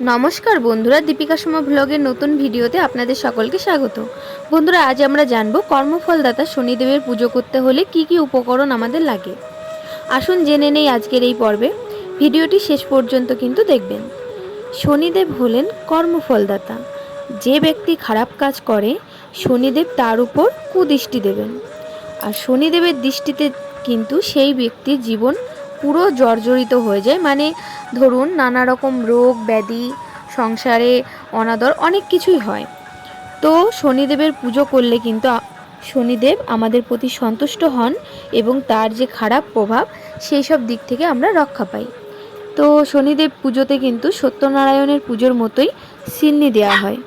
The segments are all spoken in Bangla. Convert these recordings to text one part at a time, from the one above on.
নমস্কার বন্ধুরা, দীপিকা সমা ব্লগের নতুন ভিডিওতে আপনাদের সকলকে স্বাগত। বন্ধুরা, আজ আমরা জানব কর্মফলদাতা শনিদেবের পুজো করতে হলে কি কি উপকরণ আমাদের লাগে। আসুন জেনে নেই আজকের এই পর্বে। ভিডিওটি শেষ পর্যন্ত কিন্তু দেখবেন। শনিদেব হলেন কর্মফলদাতা। যে ব্যক্তি খারাপ কাজ করে, শনিদেব তার উপর কুদৃষ্টি দেবেন। আর শনিদেবের দৃষ্টিতে কিন্তু সেই ব্যক্তির জীবন পুরো জর্জরিত হয়ে যায়। মানে ধরুন নানা রকম রোগ, ব্যাধি, সংসারে অনাদর অনেক কিছুই হয়। তো শনিদেবের পুজো করলে কিন্তু শনিদেব আমাদের প্রতি সন্তুষ্ট হন এবং তার যে খারাপ প্রভাব, সেই সব দিক থেকে আমরা রক্ষা পাই। তো শনিদেব পুজোতে কিন্তু সত্যনারায়ণের পুজোর মতোই সিন্নি দেওয়া হয়।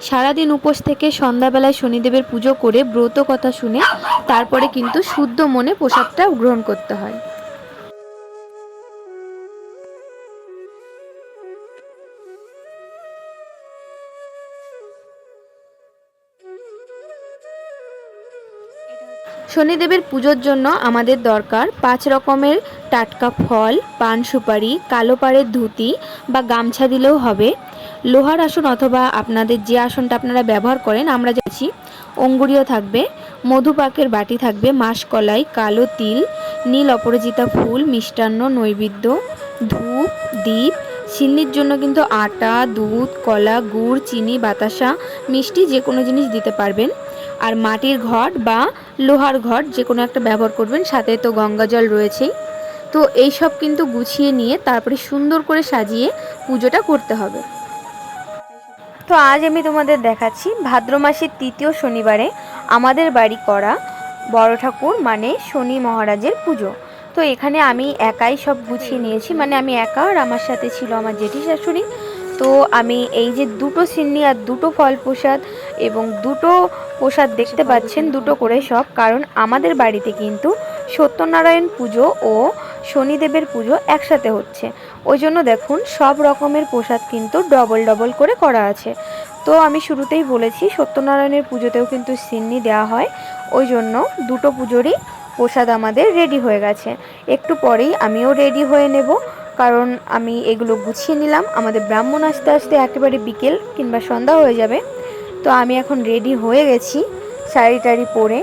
সারাদিন উপোস থেকে সন্ধ্যাবেলায় শনিদেবের পুজো করে ব্রত কথা শুনে তারপরে কিন্তু শুদ্ধ মনে প্রসাদটা গ্রহণ করতে হয়। শনিদেবের পুজোর জন্য আমাদের দরকার পাঁচ রকমের টাটকা ফল, পান সুপারি, কালো পাড়ের ধুতি বা গামছা দিলেও হবে। লোহার আসন অথবা আপনাদের যে আসনটা আপনারা ব্যবহার করেন, আমরা যাচ্ছি অঙ্গুরীয় থাকবে মধুপাকের বাটি থাকবে, মাসকলাই, কালো তিল, নীল অপরাজিতা ফুল, মিষ্টান্ন, নৈবেদ্য, ধূপ দ্বীপ সিন্নির জন্য কিন্তু আটা, দুধ, কলা, গুড়, চিনি, বাতাসা, মিষ্টি যে কোনো জিনিস দিতে পারবেন। আর মাটির ঘট বা লোহার ঘট যে কোনো একটা ব্যবহার করবেন, সাথে তো গঙ্গা জল রয়েছেই। তো এই সব কিন্তু গুছিয়ে নিয়ে তারপরে সুন্দর করে সাজিয়ে পুজোটা করতে হবে। তো আজ আমি তোমাদের দেখাচ্ছি ভাদ্র মাসের তৃতীয় শনিবারে আমাদের বাড়ি করা বড় ঠাকুর মানে শনি মহারাজের পুজো। তো এখানে আমি একাই সব গুছিয়ে নিয়েছি মানে আমি একা আর আমার সাথে ছিল আমার জেঠি শাশুড়ি। তো আমি এই যে দুটো সিন্নি আর দুটো ফল প্রসাদ এবং দুটো প্রসাদ দেখতে পাচ্ছেন, দুটো করে সব, কারণ আমাদের বাড়িতে কিন্তু সত্যনারায়ণ পুজো ও শনিদেবের পুজো একসাথে হচ্ছে। ওই জন্য দেখুন, সব রকমের প্রসাদ কিন্তু ডবল ডবল করে করা আছে। তো আমি শুরুতেই বলেছি, সত্যনারায়ণের পুজোতেও কিন্তু সিন্নি দেওয়া হয়। ওই জন্য দুটো পুজোরই প্রসাদ আমাদের রেডি হয়ে গেছে। একটু পরেই আমিও রেডি হয়ে নেব। কারণ আমি এগুলো গুছিয়ে নিলাম। আমাদের ব্রাহ্মণ আসতে আসতে একেবারে বিকেল কিংবা সন্ধ্যা হয়ে যাবে। তো আমি এখন রেডি হয়ে গেছি শাড়ি টাড়ি পরে।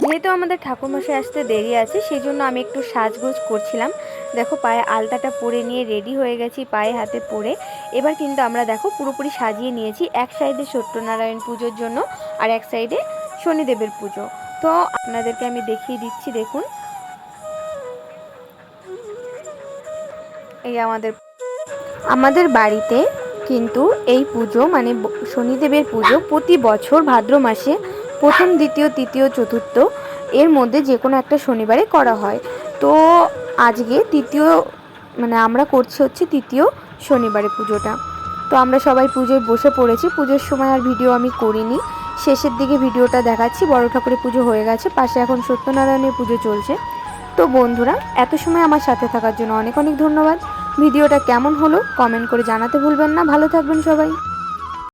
যেহেতু আমাদের ঠাকুরমশাই আসতে দেরি আছে সেই জন্য আমি একটু সাজগোজ করছিলাম। দেখো পায়ে আলতাটা পরে নিয়ে রেডি হয়ে গেছি, পায়ে হাতে পরে। এবার কিন্তু আমরা দেখো পুরোপুরি সাজিয়ে নিয়েছি এক সাইডে সত্যনারায়ণ পুজোর জন্য আর এক সাইডে শনিদেবের পুজো। তো আপনাদেরকে আমি দেখিয়ে দিচ্ছি, দেখুন। এই আমাদের আমাদের বাড়িতে কিন্তু এই পুজো মানে শনিদেবের পুজো প্রতি বছর ভাদ্র মাসে প্রথম, দ্বিতীয়, তৃতীয়, চতুর্থ এর মধ্যে যে কোনো একটা শনিবারে করা হয়। তো আজকে তৃতীয় মানে আমরা করছি হচ্ছে তৃতীয় শনিবারে পুজোটা। তো আমরা সবাই পুজোয় বসে পড়েছি। পুজোর সময় আর ভিডিও আমি করিনি। শেষের দিকে ভিডিওটা দেখাচ্ছি। বড় ঠাকুরের পুজো হয়ে গেছে। পাশে এখন সত্যনারায়ণের পুজো চলছে। তো বন্ধুরা, এত সময় আমার সাথে থাকার জন্য অনেক অনেক ধন্যবাদ। ভিডিওটা কেমন হলো কমেন্ট করে জানাতে ভুলবেন না। ভালো থাকবেন সবাই।